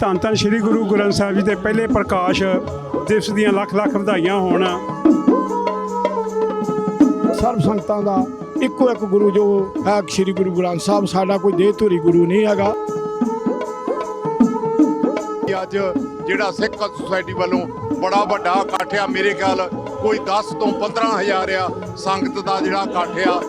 ਧੰਨ ਧੰਨ ਸ੍ਰੀ ਗੁਰੂ ਗ੍ਰੰਥ ਸਾਹਿਬ ਜੀ ਦੇ ਪਹਿਲੇ ਪ੍ਰਕਾਸ਼ ਦਿਵਸ ਦੀਆਂ ਲੱਖ ਲੱਖ ਵਧਾਈਆਂ ਹੋਣ। ਸਰਬ ਸੰਗਤਾਂ ਦਾ ਇੱਕੋ ਇੱਕ ਗੁਰੂ ਜੋ ਹੈ ਸ੍ਰੀ ਗੁਰੂ ਗ੍ਰੰਥ ਸਾਹਿਬ ਸਾਡਾ ਕੋਈ ਦੇਹ ਧੁਰੀ ਗੁਰੂ ਨਹੀਂ ਹੈਗਾ। ਅੱਜ ਜਿਹੜਾ ਸਿੱਖ ਸੁਸਾਇਟੀ ਵੱਲੋਂ ਬੜਾ ਵੱਡਾ ਇਕੱਠ ਆ ਮੇਰੇ ਖਿਆਲ ਕੋਈ 10 ਤੋਂ 15000 ਆ ਸੰਗਤ ਦਾ ਜਿਹੜਾ ਇਕੱਠ ਆ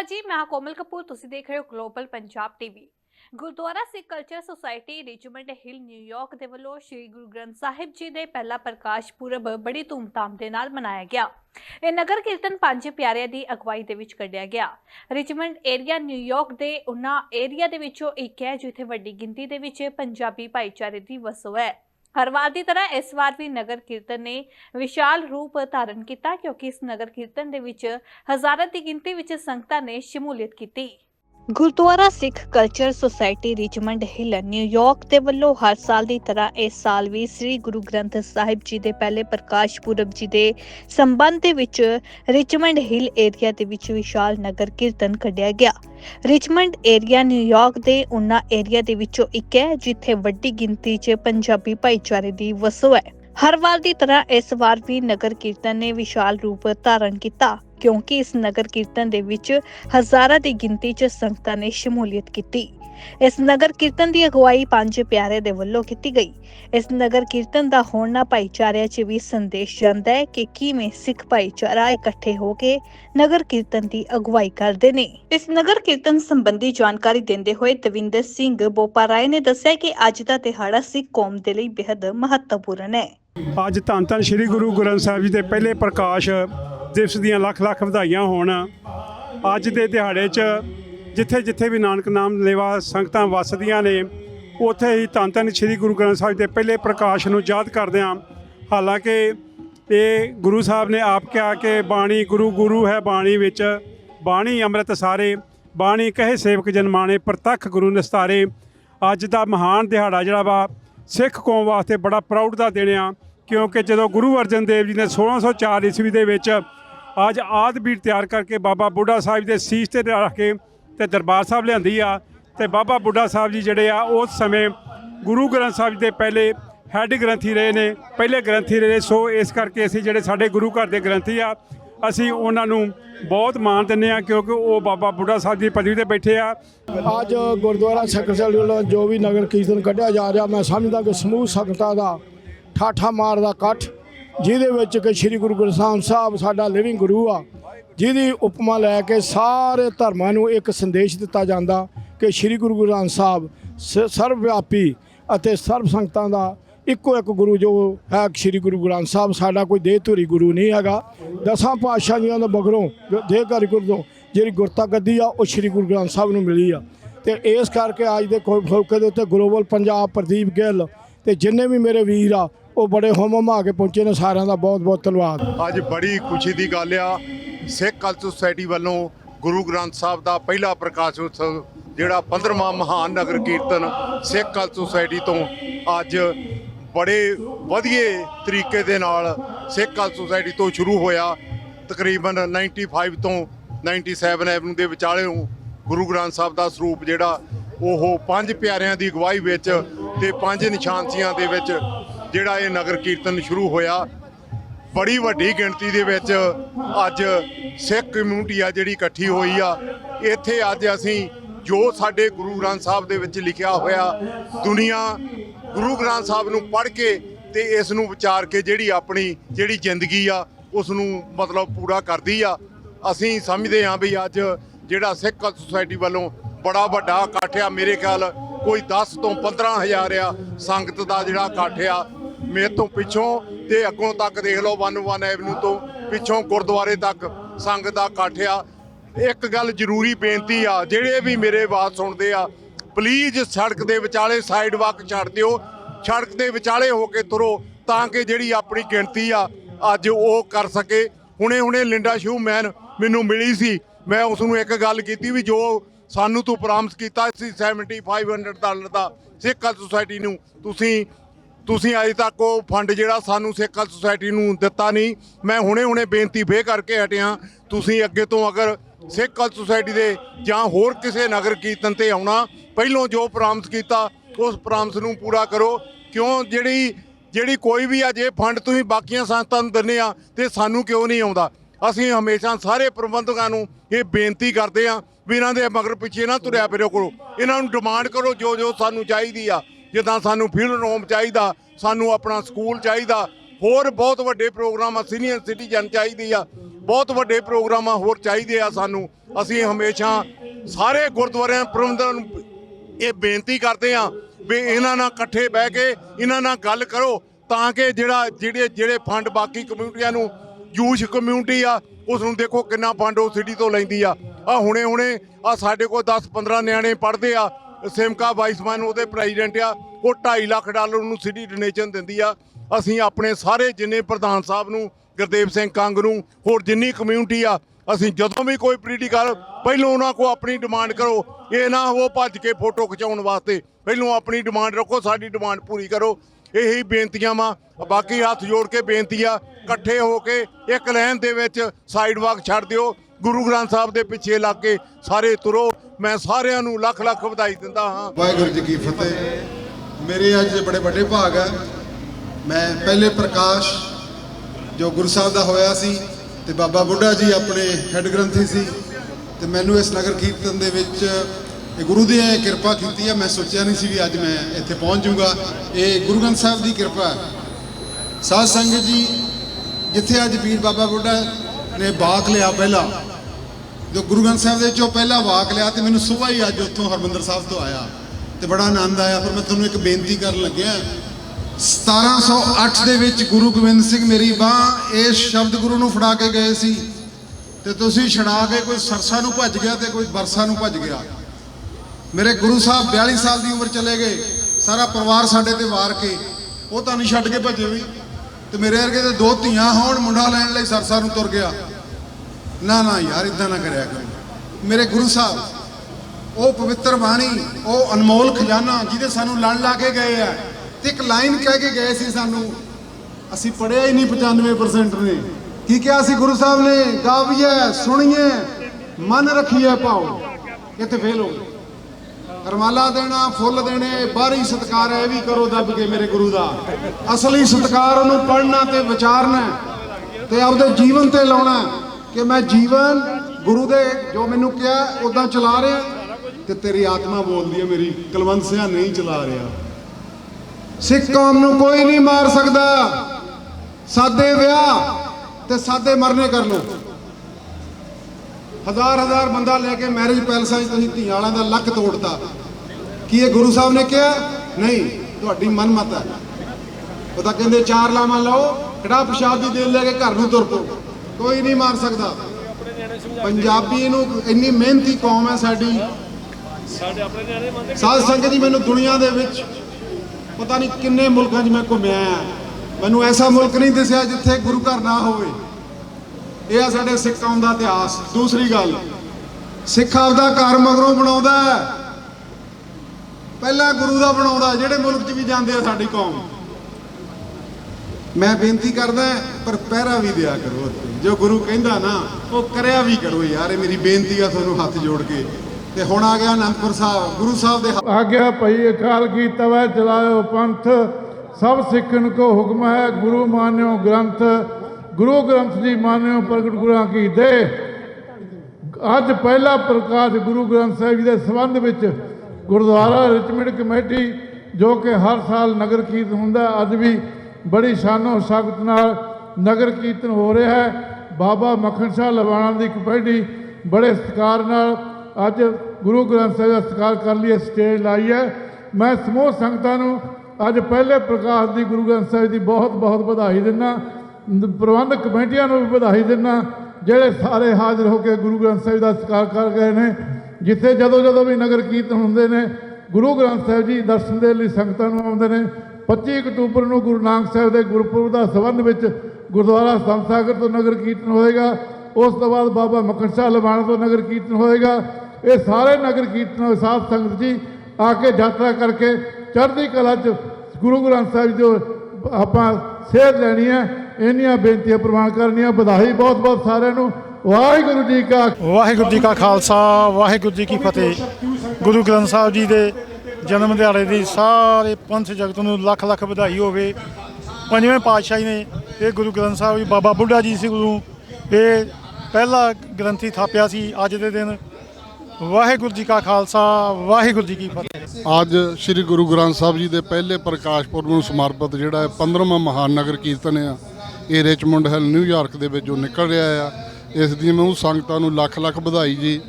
ਅਕਾਲ ਜੀ, ਮੈਂ ਕੋਮਲ ਕਪੂਰ, ਤੁਸੀਂ ਦੇਖ ਰਹੇ ਹੋ global Punjab TV Gurdwara Sikh culture society Richmond Hill New York ਦੇ ਵੱਲੋਂ ਸ੍ਰੀ ਗੁਰੂ ਗ੍ਰੰਥ ਸਾਹਿਬ ਜੀ ਦੇ ਪਹਿਲਾ ਪ੍ਰਕਾਸ਼ ਪੁਰਬ ਬੜੀ ਧੂਮਧਾਮ ਦੇ ਨਾਲ ਮਨਾਇਆ ਗਿਆ। ਇਹ ਨਗਰ ਕੀਰਤਨ ਪੰਜ ਪਿਆਰਿਆਂ ਦੀ ਅਗਵਾਈ ਦੇ ਵਿੱਚ ਕੱਢਿਆ ਗਿਆ। ਰਿਚਮੰਡ ਏਰੀਆ ਨਿਊਯਾਰਕ ਦੇ ਉਹਨਾਂ ਏਰੀਆ ਦੇ ਵਿੱਚੋਂ ਇੱਕ ਹੈ, ਜਿੱਥੇ ਵੱਡੀ ਗਿਣਤੀ ਦੇ ਵਿੱਚ ਪੰਜਾਬੀ ਭਾਈਚਾਰੇ ਦੀ ਵਸੋਂ ਹੈ। ਹਰ ਵਾਰ ਦੀ ਤਰ੍ਹਾਂ ਇਸ ਵਾਰ ਵੀ ਨਗਰ ਕੀਰਤਨ ਨੇ ਵਿਸ਼ਾਲ ਰੂਪ ਧਾਰਨ ਕੀਤਾ ਕਿਉਂਕਿ ਇਸ ਨਗਰ ਕੀਰਤਨ ਦੇ ਵਿੱਚ ਹਜ਼ਾਰਾਂ ਦੀ ਗਿਣਤੀ ਵਿੱਚ ਸੰਗਤਾਂ ਨੇ ਸ਼ਮੂਲੀਅਤ ਕੀਤੀ। Gurdwara Sikh culture society Richmond Hill New York ਦੇ ਵੱਲੋਂ ਹਰ ਸਾਲ ਦੀ ਤਰ੍ਹਾਂ ਇਸ ਸਾਲ ਵੀ ਸ੍ਰੀ ਗੁਰੂ ਗ੍ਰੰਥ ਸਾਹਿਬ ਜੀ ਦੇ ਪਹਿਲੇ ਪ੍ਰਕਾਸ਼ ਪੁਰਬ ਜੀ ਦੇ ਸੰਬੰਧ ਦੇ ਵਿੱਚ ਰਿਚਮੰਡ ਹਿੱਲ ਏਰੀਆ ਦੇ ਵਿੱਚ ਵਿਸ਼ਾਲ ਨਗਰ ਕੀਰਤਨ ਕੱਢਿਆ ਗਿਆ। ਰਿਚਮੰਡ ਏਰੀਆ ਨਿਊਯਾਰਕ ਦੇ ਉਹਨਾਂ ਏਰੀਆ ਦੇ ਵਿੱਚੋਂ ਇੱਕ ਹੈ, ਜਿੱਥੇ ਵੱਡੀ ਗਿਣਤੀ 'ਚ ਪੰਜਾਬੀ ਭਾਈਚਾਰੇ ਦੀ ਵਸੋਂ ਹੈ। ਹਰ ਵਾਰ ਦੀ ਤਰ੍ਹਾਂ ਇਸ ਵਾਰ ਵੀ ਨਗਰ ਕੀਰਤਨ ਨੇ ਵਿਸ਼ਾਲ ਰੂਪ ਧਾਰਨ ਕੀਤਾ। ਕਿਉਂਕਿ ਇਸ ਨਗਰ ਕੀਰਤਨ ਦੇ ਵਿੱਚ ਹਜ਼ਾਰਾਂ ਦੀ ਗਿਣਤੀ 'ਚ ਸੰਗਤਾਂ ਨੇ ਸ਼ਮੂਲੀਅਤ ਕੀਤੀ। ਇਸ ਨਗਰ ਕੀਰਤਨ ਦੀ ਅਗਵਾਈ ਪੰਜ ਪਿਆਰੇ ਦੇ ਵੱਲੋਂ ਕੀਤੀ ਗਈ। ਇਸ ਨਗਰ ਕੀਰਤਨ ਦਾ ਹੋਣਾ ਭਾਈਚਾਰਿਆਂ 'ਚ ਵੀ ਸੰਦੇਸ਼ ਜਾਂਦਾ ਹੈ ਕਿ ਕਿਵੇਂ ਸਿੱਖ ਭਾਈਚਾਰਾ ਇਕੱਠੇ ਹੋ ਕੇ ਨਗਰ ਕੀਰਤਨ ਦੀ ਅਗਵਾਈ ਕਰਦੇ ਨੇ। ਇਸ ਨਗਰ ਕੀਰਤਨ ਸੰਬੰਧੀ ਜਾਣਕਾਰੀ ਦਿੰਦੇ ਹੋਏ ਦਵਿੰਦਰ ਸਿੰਘ ਬੋਪਾਰਾਏ ਨੇ ਦੱਸਿਆ ਕਿ ਅੱਜ ਦਾ ਦਿਹਾੜਾ ਸਿੱਖ ਕੌਮ ਦੇ ਲਈ ਬੇहद ਮਹੱਤਵਪੂਰਨ ਹੈ। ਅੱਜ ਧੰਨ ਧੰਨ ਸ੍ਰੀ ਗੁਰੂ ਗ੍ਰੰਥ ਸਾਹਿਬ ਜੀ ਦੇ ਪਹਿਲੇ ਪ੍ਰਕਾਸ਼ ਦਿਵਸ ਦੀਆਂ ਲੱਖ ਲੱਖ ਵਧਾਈਆਂ ਹੋਣ। ਅੱਜ ਦੇ ਦਿਹਾੜੇ 'ਚ ਜਿੱਥੇ ਜਿੱਥੇ ਵੀ ਨਾਨਕ ਨਾਮ ਲੇਵਾ ਸੰਗਤਾਂ ਵੱਸਦੀਆਂ ਨੇ, ਉੱਥੇ ਹੀ ਧੰਨ ਧੰਨ ਸ੍ਰੀ ਗੁਰੂ ਗ੍ਰੰਥ ਸਾਹਿਬ ਦੇ ਪਹਿਲੇ ਪ੍ਰਕਾਸ਼ ਨੂੰ ਯਾਦ ਕਰਦੇ ਹਾਂ। ਹਾਲਾਂਕਿ ਇਹ ਗੁਰੂ ਸਾਹਿਬ ਨੇ ਆਪ ਕਿਹਾ ਕਿ ਬਾਣੀ ਗੁਰੂ ਗੁਰੂ ਹੈ ਬਾਣੀ ਵਿੱਚ, ਬਾਣੀ ਅੰਮ੍ਰਿਤ ਸਾਰੇ, ਬਾਣੀ ਕਹੇ ਸੇਵਕ ਜਨਮਾਣੇ ਪ੍ਰਤੱਖ ਗੁਰੂ ਨਿਸਤਾਰੇ। ਅੱਜ ਦਾ ਮਹਾਨ ਦਿਹਾੜਾ ਜਿਹੜਾ ਵਾ ਸਿੱਖ ਕੌਮ ਵਾਸਤੇ ਬੜਾ ਪ੍ਰਾਊਡ ਦਾ ਦਿਨ ਆ, ਕਿਉਂਕਿ ਜਦੋਂ ਗੁਰੂ ਅਰਜਨ ਦੇਵ ਜੀ ਨੇ 1604 ਈਸਵੀ ਦੇ ਵਿੱਚ ਅੱਜ ਆਦ ਬੀੜ ਤਿਆਰ ਕਰਕੇ ਬਾਬਾ ਬੁੱਢਾ ਸਾਹਿਬ ਦੇ ਸੀਸ ਤੇ ਰੱਖ ਕੇ ਤੇ ਦਰਬਾਰ ਸਾਹਿਬ ਲਿਆਂਦੀ ਆ, ਤੇ ਬਾਬਾ ਬੁੱਢਾ ਸਾਹਿਬ ਜੀ ਜਿਹੜੇ ਆ, ਉਸ ਸਮੇਂ ਗੁਰੂ ਗ੍ਰੰਥ ਸਾਹਿਬ ਦੇ ਪਹਿਲੇ ਹੈੱਡ ਗ੍ਰੰਥੀ ਰਹੇ ਨੇ, ਪਹਿਲੇ ਗ੍ਰੰਥੀ ਰਹੇ ਸੋ ਇਸ ਕਰਕੇ ਅਸੀਂ ਜਿਹੜੇ ਸਾਡੇ ਗੁਰੂ ਘਰ ਦੇ ਗ੍ਰੰਥੀ ਆ ਅਸੀਂ ਉਹਨਾਂ ਨੂੰ ਬਹੁਤ ਮਾਣ ਦਿੰਦੇ ਆ ਕਿਉਂਕਿ ਉਹ ਬਾਬਾ ਬੁੱਢਾ ਸਾਹਿਬ ਦੀ ਪਦਵੀ ਤੇ ਬੈਠੇ ਆ। ਅੱਜ ਗੁਰਦੁਆਰਾ ਸਕਰਸਲ ਵੱਲੋਂ ਜੋ ਵੀ ਨਗਰ ਕੀਰਤਨ ਕੱਢਿਆ ਜਾ ਰਿਹਾ, ਮੈਂ ਸਮਝਦਾ ਕਿ ਸਮੂਹ ਸੰਗਤਾਂ ਦਾ ਠਾਠਾ ਮਾਰਦਾ ਇਕੱਠ, ਜਿਹਦੇ ਵਿੱਚ ਕਿ ਸ੍ਰੀ ਗੁਰੂ ਗ੍ਰੰਥ ਸਾਹਿਬ ਸਾਡਾ ਲਿਵਿੰਗ ਗੁਰੂ ਆ, ਜਿਹਦੀ ਉਪਮਾ ਲੈ ਕੇ ਸਾਰੇ ਧਰਮਾਂ ਨੂੰ ਇੱਕ ਸੰਦੇਸ਼ ਦਿੱਤਾ ਜਾਂਦਾ ਕਿ ਸ੍ਰੀ ਗੁਰੂ ਗ੍ਰੰਥ ਸਾਹਿਬ ਸ- ਸਰਵ ਵਿਆਪੀ ਅਤੇ ਸਰਬ ਸੰਗਤਾਂ ਦਾ ਇੱਕੋ ਇੱਕ ਗੁਰੂ ਜੋ ਹੈ ਸ੍ਰੀ ਗੁਰੂ ਗ੍ਰੰਥ ਸਾਹਿਬ, ਸਾਡਾ ਕੋਈ ਦੇਹ ਧੁਰੀ ਗੁਰੂ ਨਹੀਂ ਹੈਗਾ। ਦਸਾਂ ਪਾਤਸ਼ਾਹੀਆਂ ਦੇ ਮਗਰੋਂ ਦੇਹ ਘਰ ਗੁਰੂ ਤੋਂ ਜਿਹੜੀ ਗੁਰਤਾ ਗੱਦੀ ਆ, ਉਹ ਸ੍ਰੀ ਗੁਰੂ ਗ੍ਰੰਥ ਸਾਹਿਬ ਨੂੰ ਮਿਲੀ ਆ। ਤੇ ਇਸ ਕਰਕੇ ਅੱਜ ਦੇ ਕੋਈ ਮੌਕੇ ਦੇ ਉੱਤੇ ਗਲੋਬਲ ਪੰਜਾਬ ਪ੍ਰਦੀਪ ਗਿੱਲ ਤੇ ਜਿੰਨੇ ਵੀ ਮੇਰੇ ਵੀਰ ਆ, ਉਹ ਬੜੇ ਹੋਮ ਹਮਾ ਕੇ ਪਹੁੰਚੇ ਨੇ, ਸਾਰਿਆਂ ਦਾ ਬਹੁਤ ਬਹੁਤ ਧੰਨਵਾਦ। ਅੱਜ ਬੜੀ ਖੁਸ਼ੀ ਦੀ ਗੱਲ ਆ, ਸਿੱਖ ਕਲਚਰ ਸੁਸਾਇਟੀ ਵੱਲੋਂ ਗੁਰੂ ਗ੍ਰੰਥ ਸਾਹਿਬ ਦਾ ਪਹਿਲਾ ਪ੍ਰਕਾਸ਼ ਉਤਸਵ, ਜਿਹੜਾ 15ਵਾਂ ਮਹਾਨ ਨਗਰ ਕੀਰਤਨ ਸਿੱਖ ਕਲਚਰ ਸੁਸਾਇਟੀ ਤੋਂ ਅੱਜ ਬੜੇ ਵਧੀਆ ਤਰੀਕੇ ਦੇ ਨਾਲ ਸਿੱਖ ਕਲਚਰ ਸੁਸਾਇਟੀ ਤੋਂ ਸ਼ੁਰੂ ਹੋਇਆ। ਤਕਰੀਬਨ 95 ਤੋਂ 97 ਐਵਨਿਊ ਦੇ ਵਿਚਾਲੇ ਗੁਰੂ ਗ੍ਰੰਥ ਸਾਹਿਬ ਦਾ ਸਰੂਪ ਜਿਹੜਾ, ਉਹ ਪੰਜ ਪਿਆਰਿਆਂ ਦੀ ਅਗਵਾਈ ਵਿੱਚ ਤੇ ਪੰਜ ਨਿਸ਼ਾਨਸੀਆਂ ਦੇ ਵਿੱਚ ਜਿਹੜਾ ਇਹ ਨਗਰ ਕੀਰਤਨ ਸ਼ੁਰੂ ਹੋਇਆ। ਬੜੀ ਵੱਡੀ ਗਿਣਤੀ ਦੇ ਵਿੱਚ ਅੱਜ ਸਿੱਖ ਕਮਿਊਨਿਟੀ ਆ ਜਿਹੜੀ ਇਕੱਠੀ ਹੋਈ ਆ। ਇੱਥੇ ਅੱਜ ਅਸੀਂ ਜੋ ਸਾਡੇ ਗੁਰੂ ਗ੍ਰੰਥ ਸਾਹਿਬ ਦੇ ਵਿੱਚ ਲਿਖਿਆ ਹੋਇਆ ਦੁਨੀਆ ਗੁਰੂ ਗ੍ਰੰਥ ਸਾਹਿਬ ਨੂੰ ਪੜ੍ਹ ਕੇ ਤੇ ਇਸ ਨੂੰ ਵਿਚਾਰ ਕੇ ਜਿਹੜੀ ਆਪਣੀ ਜਿਹੜੀ ਜ਼ਿੰਦਗੀ ਆ, ਉਸ ਨੂੰ ਮਤਲਬ ਪੂਰਾ ਕਰਦੀ ਆ। ਅਸੀਂ ਸਮਝਦੇ ਹਾਂ ਵੀ ਅੱਜ ਜਿਹੜਾ ਸਿੱਖ ਸੁਸਾਇਟੀ ਵੱਲੋਂ ਬੜਾ ਵੱਡਾ ਇਕੱਠ ਆ, ਮੇਰੇ ਖਿਆਲ ਕੋਈ 10 ਤੋਂ 15000 ਆ ਸੰਗਤ ਦਾ ਜਿਹੜਾ ਇਕੱਠ ਆ, ਮੇਰੇ ਤੋਂ ਪਿੱਛੋਂ ਤੇ ਅੱਗੋਂ ਤੱਕ ਦੇਖ ਲਓ 11 ਐਵਨਿਊ ਤੋਂ ਪਿੱਛੋਂ ਗੁਰਦੁਆਰੇ ਤੱਕ ਸੰਗਤ ਦਾ ਇਕੱਠ ਆ। ਇੱਕ ਗੱਲ ਜ਼ਰੂਰੀ ਬੇਨਤੀ ਆ, ਜਿਹੜੇ ਵੀ ਮੇਰੇ ਬਾਤ ਸੁਣਦੇ ਆ ਪਲੀਜ਼ ਸੜਕ ਦੇ ਵਿਚਾਲੇ ਸਾਈਡ ਵਾਕ ਛੱਡ ਦਿਓ। ਸੜਕ ਦੇ ਵਿਚਾਲੇ ਹੋ ਕੇ ਤੁਰੋ ਤਾਂ ਕਿ ਜਿਹੜੀ ਆਪਣੀ ਗਿਣਤੀ ਆ, ਅੱਜ ਉਹ ਕਰ ਸਕੇ। ਹੁਣੇ ਹੁਣੇ ਲਿੰਡਾ ਸ਼ੂ ਮੈਨ ਮੈਨੂੰ ਮਿਲੀ ਸੀ। ਮੈਂ ਉਸ ਨੂੰ ਇੱਕ ਗੱਲ ਕੀਤੀ ਵੀ ਜੋ ਸਾਨੂੰ ਤੂੰ ਪ੍ਰਾਮਿਸ ਕੀਤਾ ਸੀ 7500 ਡਾਲਰ ਦਾ ਸਿੱਖ ਸੁਸਾਇਟੀ ਨੂੰ, ਤੁਸੀਂ ਤੁਸੀਂ ਅਜੇ ਤੱਕ ਉਹ ਫੰਡ ਜਿਹੜਾ ਸਾਨੂੰ ਸਿੱਖ ਸੁਸਾਇਟੀ ਨੂੰ ਦਿੱਤਾ ਨਹੀਂ। ਮੈਂ ਹੁਣੇ ਹੁਣੇ ਬੇਨਤੀ ਫੇਰ ਕਰਕੇ ਹਟਿਆ। ਤੁਸੀਂ ਅੱਗੇ ਤੋਂ ਅਗਰ ਸਿੱਖ ਕਲ ਸੁਸਾਇਟੀ ਦੇ ਜਾਂ ਹੋਰ ਕਿਸੇ ਨਗਰ ਕੀਰਤਨ ਤੇ ਆਉਣਾ, ਪਹਿਲੋਂ ਜੋ ਪ੍ਰਾਮਿਸ ਕੀਤਾ, ਉਸ ਪ੍ਰਾਮਿਸ ਨੂੰ ਪੂਰਾ ਕਰੋ। ਕਿਉਂ? ਜਿਹੜੀ ਜਿਹੜੀ ਕੋਈ ਵੀ ਆ ਜੇ ਫੰਡ ਤੁਸੀਂ ਬਾਕੀਆਂ ਸੰਸਥਾਵਾਂ ਨੂੰ ਦਿੰਦੇ ਆ ਤੇ ਸਾਨੂੰ ਕਿਉਂ ਨਹੀਂ ਆਉਂਦਾ? ਅਸੀਂ ਹਮੇਸ਼ਾ ਸਾਰੇ ਪ੍ਰਬੰਧਕਾਂ ਨੂੰ ਇਹ ਬੇਨਤੀ ਕਰਦੇ ਆ ਵੀ ਇਹਨਾਂ ਦੇ ਮਗਰ ਪਿੱਛੇ ਨਾ ਤੁਰਿਆ ਫਿਰੋ ਕਰੋ। ਇਹਨਾਂ ਨੂੰ ਡਿਮਾਂਡ ਕਰੋ ਜੋ ਜੋ ਸਾਨੂੰ ਚਾਹੀਦੀ ਆ। ਜਿੱਦਾਂ ਸਾਨੂੰ ਫੀਲਡ ਰੂਮ ਚਾਹੀਦਾ, ਸਾਨੂੰ ਆਪਣਾ ਸਕੂਲ ਚਾਹੀਦਾ ਹੋਰ ਬਹੁਤ ਵੱਡੇ ਪ੍ਰੋਗਰਾਮ ਆ ਸੀਨੀਅਰ ਸਿਟੀਜ਼ਨ ਚਾਹੀਦੀ ਆ। ਬਹੁਤ ਵੱਡੇ ਪ੍ਰੋਗਰਾਮ ਆ, ਹੋਰ ਚਾਹੀਦੇ ਆ ਸਾਨੂੰ। ਅਸੀਂ ਹਮੇਸ਼ਾ ਸਾਰੇ ਗੁਰਦੁਆਰਿਆਂ ਪ੍ਰਬੰਧਕਾਂ ਨੂੰ ਇਹ ਬੇਨਤੀ ਕਰਦੇ ਆ ਵੀ ਇਹਨਾਂ ਨਾਲ ਇਕੱਠੇ ਬਹਿ ਕੇ ਇਹਨਾਂ ਨਾਲ ਗੱਲ ਕਰੋ ਤਾਂ ਕਿ ਜਿਹੜਾ, ਜਿਹੜੇ ਜਿਹੜੇ ਫੰਡ ਬਾਕੀ ਕਮਿਊਨਿਟੀਆਂ ਨੂੰ ਯੂਥ ਕਮਿਊਨਿਟੀ ਆ, ਉਸ ਨੂੰ ਦੇਖੋ ਕਿੰਨਾ ਫੰਡ ਉਹ ਸਿਟੀ ਤੋਂ ਲੈਂਦੀ ਆ। ਆ ਹੁਣੇ ਹੁਣੇ ਆ ਸਾਡੇ ਕੋਲ 10 15 ਨਿਆਣੇ ਪੜ੍ਹਦੇ ਆ। ਸਿਮਕਾ ਵਾਈਸਮੈਨ ਉਹਦੇ ਪ੍ਰੈਜ਼ੀਡੈਂਟ ਆ, ਉਹ 2.5 ਲੱਖ ਡਾਲਰ ਨੂੰ ਸਿਟੀ ਡੋਨੇਸ਼ਨ ਦਿੰਦੀ ਆ। ਅਸੀਂ ਆਪਣੇ ਸਾਰੇ ਜਿੰਨੇ ਪ੍ਰਧਾਨ ਸਾਹਿਬ ਨੂੰ, ਗੁਰਦੇਵ ਸਿੰਘ ਕੰਗ ਨੂੰ, ਹੋਰ ਜਿੰਨੀ ਕਮਿਊਨਿਟੀ ਆ, ਅਸੀਂ ਜਦੋਂ ਵੀ ਕੋਈ ਪੋਲੀਟੀਕਲ ਪਹਿਲਾਂ ਉਹਨਾਂ ਕੋ ਆਪਣੀ ਡਿਮਾਂਡ ਕਰੋ। ਇਹ ਨਾ ਉਹ ਭੱਜ ਕੇ ਫੋਟੋ ਖਿਚਾਉਣ ਵਾਸਤੇ। ਪਹਿਲਾਂ ਆਪਣੀ ਡਿਮਾਂਡ ਰੱਖੋ, ਸਾਡੀ ਡਿਮਾਂਡ ਪੂਰੀ ਕਰੋ। ਇਹੀ ਬੇਨਤੀਆਂ ਵਾ। ਬਾਕੀ ਹੱਥ ਜੋੜ ਕੇ ਬੇਨਤੀ ਆ, ਇਕੱਠੇ ਹੋ ਕੇ ਇੱਕ ਲਾਈਨ ਦੇ ਵਿੱਚ ਸਾਈਡ ਵਾਕ ਛੱਡ ਦਿਓ। ਗੁਰੂ ਗ੍ਰੰਥ ਸਾਹਿਬ ਦੇ ਪਿੱਛੇ ਲੱਗ ਕੇ ਸਾਰੇ ਤੁਰੋ। ਮੈਂ ਸਾਰਿਆਂ ਨੂੰ ਲੱਖ ਲੱਖ ਵਧਾਈ ਦਿੰਦਾ ਹਾਂ। ਵਾਹਿਗੁਰੂ ਜੀ ਕੀ ਫਤਿਹ। ਮੇਰੇ ਅੱਜ ਬੜੇ ਵੱਡੇ ਭਾਗ ਹੈ ਮੈਂ ਪਹਿਲੇ ਪ੍ਰਕਾਸ਼ ਜੋ ਗੁਰੂ ਸਾਹਿਬ ਦਾ ਹੋਇਆ ਸੀ ਤੇ ਬਾਬਾ ਬੁੱਢਾ ਜੀ ਆਪਣੇ ਹੈੱਡ ਗ੍ਰੰਥੀ ਸੀ ਤੇ ਮੈਨੂੰ ਇਸ ਨਗਰ ਕੀਰਤਨ ਦੇ ਵਿੱਚ ਇਹ ਗੁਰੂ ਦੀ ਕਿਰਪਾ ਕੀਤੀ ਹੈ। ਮੈਂ ਸੋਚਿਆ ਨਹੀਂ ਸੀ ਵੀ ਅੱਜ ਮੈਂ ਇੱਥੇ ਪਹੁੰਚ ਜਾਊਂਗਾ। ਇਹ ਗੁਰੂ ਗ੍ਰੰਥ ਸਾਹਿਬ ਦੀ ਕਿਰਪਾ ਹੈ। ਸਾਧ ਸੰਗਤ ਜੀ, ਜਿੱਥੇ ਅੱਜ ਵੀਰ ਬਾਬਾ ਬੁੱਢਾ ਨੇ ਬਾਤ ਲਿਆ ਪਹਿਲਾਂ, ਜੋ ਗੁਰੂ ਗ੍ਰੰਥ ਸਾਹਿਬ ਦੇ ਵਿੱਚੋਂ ਪਹਿਲਾ ਵਾਕ ਲਿਆ ਤੇ ਮੈਨੂੰ ਸੁਬਾਹ ਹੀ ਅੱਜ ਉੱਥੋਂ ਹਰਮੰਦਰ ਸਾਹਿਬ ਤੋਂ ਆਇਆ ਤੇ ਬੜਾ ਆਨੰਦ ਆਇਆ। ਪਰ ਮੈਂ ਤੁਹਾਨੂੰ ਇੱਕ ਬੇਨਤੀ ਕਰਨ ਲੱਗਿਆ 1708 ਦੇ ਵਿੱਚ ਗੁਰੂ ਗੋਬਿੰਦ ਸਿੰਘ ਮੇਰੀ ਬਾਹ ਇਸ ਸ਼ਬਦ ਗੁਰੂ ਨੂੰ ਫੜਾ ਕੇ ਗਏ ਸੀ। ਤੇ ਤੁਸੀਂ ਛੜਾ ਕੇ ਕੋਈ ਸਰਸਾ ਨੂੰ ਭੱਜ ਗਿਆ ਤੇ ਕੋਈ ਬਰਸਾ ਨੂੰ ਭੱਜ ਗਿਆ। ਮੇਰੇ ਗੁਰੂ ਸਾਹਿਬ 42 ਸਾਲ ਦੀ ਉਮਰ ਚਲੇ ਗਏ। ਸਾਰਾ ਪਰਿਵਾਰ ਸਾਡੇ ਤੇ ਵਾਰ ਕੇ ਉਹ ਤਾਂ ਨਹੀਂ ਛੱਡ ਕੇ ਭੱਜੇ ਵੀ। ਤੇ ਮੇਰੇ ਵਰਗੇ ਤੇ ਦੋ ਧੀਆਂ ਹੋਣ, ਮੁੰਡਾ ਲੈਣ ਲਈ ਸਰਸਾ ਨੂੰ ਤੁਰ ਗਿਆ। ਨਾ ਨਾ ਯਾਰ ਇਦਾਂ ਨਾ ਕਰਿਆ ਕਰੋ। ਮੇਰੇ ਗੁਰੂ ਸਾਹਿਬ, ਉਹ ਪਵਿੱਤਰ ਬਾਣੀ, ਉਹ ਅਨਮੋਲ ਖਜ਼ਾਨਾ ਜਿਹਦੇ ਸਾਨੂੰ ਲੜ ਲਾ ਕੇ ਗਏ ਆ। ਤੇ ਇੱਕ ਲਾਈਨ ਕਹਿ ਕੇ ਗਏ ਸੀ ਸਾਨੂੰ, ਅਸੀਂ ਪੜਿਆ ਹੀ ਨਹੀਂ 95% ਨੇ। ਕੀ ਕਿਹਾ ਸੀ ਗੁਰੂ ਸਾਹਿਬ ਨੇ? ਗਾਵੀਏ, ਸੁਣੀਏ, ਮਨ ਰੱਖੀਏ ਪਾਓ ਇੱਥੇ ਫੇਲ ਹੋ ਰਮਾਲਾ ਦੇਣਾ, ਫੁੱਲ ਦੇਣੇ, ਬਾਹਰੀ ਸਤਕਾਰ ਹੈ ਇਹ ਵੀ ਕਰੋ ਦੱਬ ਕੇ ਮੇਰੇ ਗੁਰੂ ਦਾ। ਅਸਲੀ ਸਤਕਾਰ ਉਹਨੂੰ ਪੜ੍ਹਨਾ ਤੇ ਵਿਚਾਰਨਾ ਤੇ ਆਪਦੇ ਜੀਵਨ ਤੇ ਲਾਉਣਾ ਕਿ ਮੈਂ ਜੀਵਨ ਗੁਰੂ ਦੇ, ਜੋ ਮੈਨੂੰ ਕਿਹਾ ਉਦਾਂ ਚਲਾ ਰਿਹਾ। ਤੇ ਤੇਰੀ ਆਤਮਾ ਬੋਲਦੀ ਹੈ ਮੇਰੀ, ਕੁਲਵੰਤ ਸਿਆ ਨਹੀਂ ਚਲਾ ਰਿਹਾ। ਸਿੱਖ ਕੌਮ ਨੂੰ ਕੋਈ ਨਹੀਂ ਮਾਰ ਸਕਦਾ। ਸਾਦੇ ਵਿਆਹ ਤੇ ਸਾਦੇ ਮਰਨੇ ਕਰ ਲੋ ਹਜ਼ਾਰ ਹਜ਼ਾਰ ਬੰਦਾ ਲੈ ਕੇ ਮੈਰਿਜ ਪੈਲਸਾਂ 'ਚ ਤੁਸੀਂ ਧੀਆਂ ਵਾਲਿਆਂ ਦਾ ਲੱਕ ਤੋੜਤਾ। ਕੀ ਇਹ ਗੁਰੂ ਸਾਹਿਬ ਨੇ ਕਿਹਾ? ਨਹੀਂ ਤੁਹਾਡੀ ਮਨਮਤ ਹੈ। ਉਹ ਤਾਂ ਕਹਿੰਦੇ ਚਾਰ ਲਾਵਾਂ ਲਓ ਕੜਾ ਪ੍ਰਸ਼ਾਦ ਦੀ ਦੇਣ ਲੈ ਕੇ ਘਰ ਨੂੰ ਤੁਰ ਪਓ। ਕੋਈ ਨਹੀਂ ਮਾਰ ਸਕਦਾ। ਪੰਜਾਬੀ ਨੂੰ ਇੰਨੀ ਮਿਹਨਤੀ ਕੌਮ ਹੈ ਸਾਡੀ। ਸਾਧ ਸੰਗਤ ਜੀ ਮੈਨੂੰ ਦੁਨੀਆ ਦੇ ਵਿੱਚ ਪਤਾ ਨਹੀਂ ਕਿੰਨੇ ਮੁਲਕਾਂ 'ਚ ਮੈਂ ਘੁੰਮਿਆ ਆ। ਮੈਨੂੰ ਐਸਾ ਮੁਲਕ ਨਹੀਂ ਦਿਸਿਆ ਜਿੱਥੇ ਗੁਰੂ ਘਰ ਨਾ ਹੋਵੇ। ਇਹ ਆ ਸਾਡੇ ਸਿੱਖ ਕੌਮ ਦਾ ਇਤਿਹਾਸ। ਦੂਸਰੀ ਗੱਲ, ਸਿੱਖ ਆਪਦਾ ਘਰ ਮਗਰੋਂ ਬਣਾਉਂਦਾ ਪਹਿਲਾਂ ਗੁਰੂ ਦਾ ਬਣਾਉਂਦਾ, ਜਿਹੜੇ ਮੁਲਕ 'ਚ ਵੀ ਜਾਂਦੇ ਆ ਸਾਡੀ ਕੌਮ। ਮੈਂ ਬੇਨਤੀ ਕਰਦਾ ਪਰ ਪਹਿਰਾ ਵੀ ਦਿਆ ਕਰੋ ਉੱਥੇ। ਜੋ ਗੁਰੂ ਕਹਿੰਦਾ ਨਾ, ਉਹ ਕਰਿਆ ਵੀ ਕਰੋ ਯਾਰ, ਇਹ ਮੇਰੀ ਬੇਨਤੀ ਆ ਤੁਹਾਨੂੰ ਹੱਥ ਜੋੜ ਕੇ। ਤੇ ਹੁਣ ਆ ਗਿਆ ਅਨੰਦਪੁਰ ਸਾਹਿਬ, ਗੁਰੂ ਸਾਹਿਬ ਦੇ ਆਗਿਆ ਭਈ ਅਕਾਲ ਕੀ ਤਵੈ ਚਲਾਇਓ ਪੰਥ, ਸਭ ਸਿੱਖਣ ਕੋ ਹੁਕਮ ਹੈ, ਗੁਰੂ ਮਾਨਿਓ ਗ੍ਰੰਥ, ਗੁਰੂ ਗ੍ਰੰਥ ਜੀ ਮਾਨਿਓ ਪ੍ਰਗਟ ਗੁਰਾਂ ਕੀ ਦੇ। ਅੱਜ ਪਹਿਲਾ ਪ੍ਰਕਾਸ਼ ਗੁਰੂ ਗ੍ਰੰਥ ਸਾਹਿਬ ਜੀ ਦੇ ਸੰਬੰਧ ਵਿੱਚ ਗੁਰਦੁਆਰਾ ਰਿਚਮੈਂਟ ਕਮੇਟੀ, ਜੋ ਕਿ ਹਰ ਸਾਲ ਨਗਰ ਕੀਰਤਨ ਹੁੰਦਾ, ਅੱਜ ਵੀ ਬੜੀ ਸ਼ਾਨੋ ਸ਼ਕਤ ਨਾਲ ਨਗਰ ਕੀਰਤਨ ਹੋ ਰਿਹਾ ਹੈ। ਬਾਬਾ ਮੱਖਣ ਸ਼ਾਹ ਲਵਾਣਾ ਦੀ ਕਮੇਟੀ ਬੜੇ ਸਤਿਕਾਰ ਨਾਲ ਅੱਜ ਗੁਰੂ ਗ੍ਰੰਥ ਸਾਹਿਬ ਦਾ ਸਤਿਕਾਰ ਕਰ ਲਈ ਸਟੇਜ ਲਾਈ ਹੈ ਮੈਂ ਸਮੂਹ ਸੰਗਤਾਂ ਨੂੰ ਅੱਜ ਪਹਿਲੇ ਪ੍ਰਕਾਸ਼ ਦੀ ਗੁਰੂ ਗ੍ਰੰਥ ਸਾਹਿਬ ਦੀ ਬਹੁਤ ਬਹੁਤ ਵਧਾਈ ਦਿੰਦਾ ਪ੍ਰਬੰਧਕ ਕਮੇਟੀਆਂ ਨੂੰ ਵੀ ਵਧਾਈ ਦਿੰਦਾ ਜਿਹੜੇ ਸਾਰੇ ਹਾਜ਼ਰ ਹੋ ਕੇ ਗੁਰੂ ਗ੍ਰੰਥ ਸਾਹਿਬ ਦਾ ਸਤਿਕਾਰ ਕਰ ਗਏ ਨੇ, ਜਿੱਥੇ ਜਦੋਂ ਜਦੋਂ ਵੀ ਨਗਰ ਕੀਰਤਨ ਹੁੰਦੇ ਨੇ, ਗੁਰੂ ਗ੍ਰੰਥ ਸਾਹਿਬ ਜੀ ਦਰਸ਼ਨ ਦੇ ਲਈ ਸੰਗਤਾਂ ਨੂੰ ਆਉਂਦੇ ਨੇ। 25 ਅਕਤੂਬਰ ਨੂੰ ਗੁਰੂ ਨਾਨਕ ਸਾਹਿਬ ਦੇ ਗੁਰਪੁਰਬ ਦਾ ਸੰਬੰਧ ਵਿੱਚ ਗੁਰਦੁਆਰਾ ਸੰਤ ਸਾਗਰ ਤੋਂ ਨਗਰ ਕੀਰਤਨ ਹੋਏਗਾ। ਉਸ ਤੋਂ ਬਾਅਦ ਬਾਬਾ ਮੱਖਣ ਸਾਹਿਬ ਲਵਾਣਾ ਤੋਂ ਨਗਰ ਕੀਰਤਨ ਹੋਏਗਾ। ਇਹ ਸਾਰੇ ਨਗਰ ਕੀਰਤਨ ਸਾਧ ਸੰਗਤ ਜੀ ਆ ਕੇ ਯਾਤਰਾ ਕਰਕੇ ਚੜ੍ਹਦੀ ਕਲਾ 'ਚ ਗੁਰੂ ਗ੍ਰੰਥ ਸਾਹਿਬ ਜੋ ਆਪਾਂ ਸੇਧ ਲੈਣੀ ਹੈ, ਇੰਨੀਆਂ ਬੇਨਤੀਆਂ ਪ੍ਰਵਾਨ ਕਰਨੀਆਂ। ਵਧਾਈ ਬਹੁਤ ਬਹੁਤ ਸਾਰਿਆਂ ਨੂੰ। ਵਾਹਿਗੁਰੂ ਜੀ ਕਾ ਵਾਹਿਗੁਰੂ ਜੀ ਕਾ ਖਾਲਸਾ, ਵਾਹਿਗੁਰੂ ਜੀ ਕੀ ਫਤਿਹ। ਗੁਰੂ ਗ੍ਰੰਥ ਸਾਹਿਬ ਜੀ ਦੇ ਜਨਮ ਦਿਹਾੜੇ ਦੀ ਸਾਰੇ ਪੰਥ ਜਗਤ ਨੂੰ ਲੱਖ ਲੱਖ ਵਧਾਈ ਹੋਵੇ। ਪੰਜਵੇਂ ਪਾਤਸ਼ਾਹੀ ਨੇ ਇਹ ਗੁਰੂ ਗ੍ਰੰਥ ਸਾਹਿਬ ਜੀ, ਬਾਬਾ ਬੁੱਢਾ ਜੀ ਸੀ ਗੁਰੂ ਇਹ ਪਹਿਲਾ ਗ੍ਰੰਥੀ ਥਾਪਿਆ ਸੀ ਅੱਜ ਦੇ ਦਿਨ। ਵਾਹਿਗੁਰੂ ਜੀ ਕਾ ਖਾਲਸਾ, ਵਾਹਿਗੁਰੂ ਜੀ ਕੀ ਫਤਿਹ। ਅੱਜ ਸ੍ਰੀ ਗੁਰੂ ਗ੍ਰੰਥ ਸਾਹਿਬ ਜੀ ਦੇ ਪਹਿਲੇ ਪ੍ਰਕਾਸ਼ ਪੁਰਬ ਨੂੰ ਸਮਰਪਿਤ ਜਿਹੜਾ ਹੈ 15ਵਾਂ ਮਹਾਨ ਨਗਰ ਕੀਰਤਨ ਆ, ਇਹ ਰਿਚਮੰਡ ਹਿੱਲ ਨਿਊਯਾਰਕ ਦੇ ਵਿੱਚ ਜੋ ਨਿਕਲ ਰਿਹਾ ਆ। ਇਸ ਦੀ ਮੈਂ ਉਹ ਸੰਗਤਾਂ ਨੂੰ ਲੱਖ ਲੱਖ ਵਧਾਈ ਜੀ।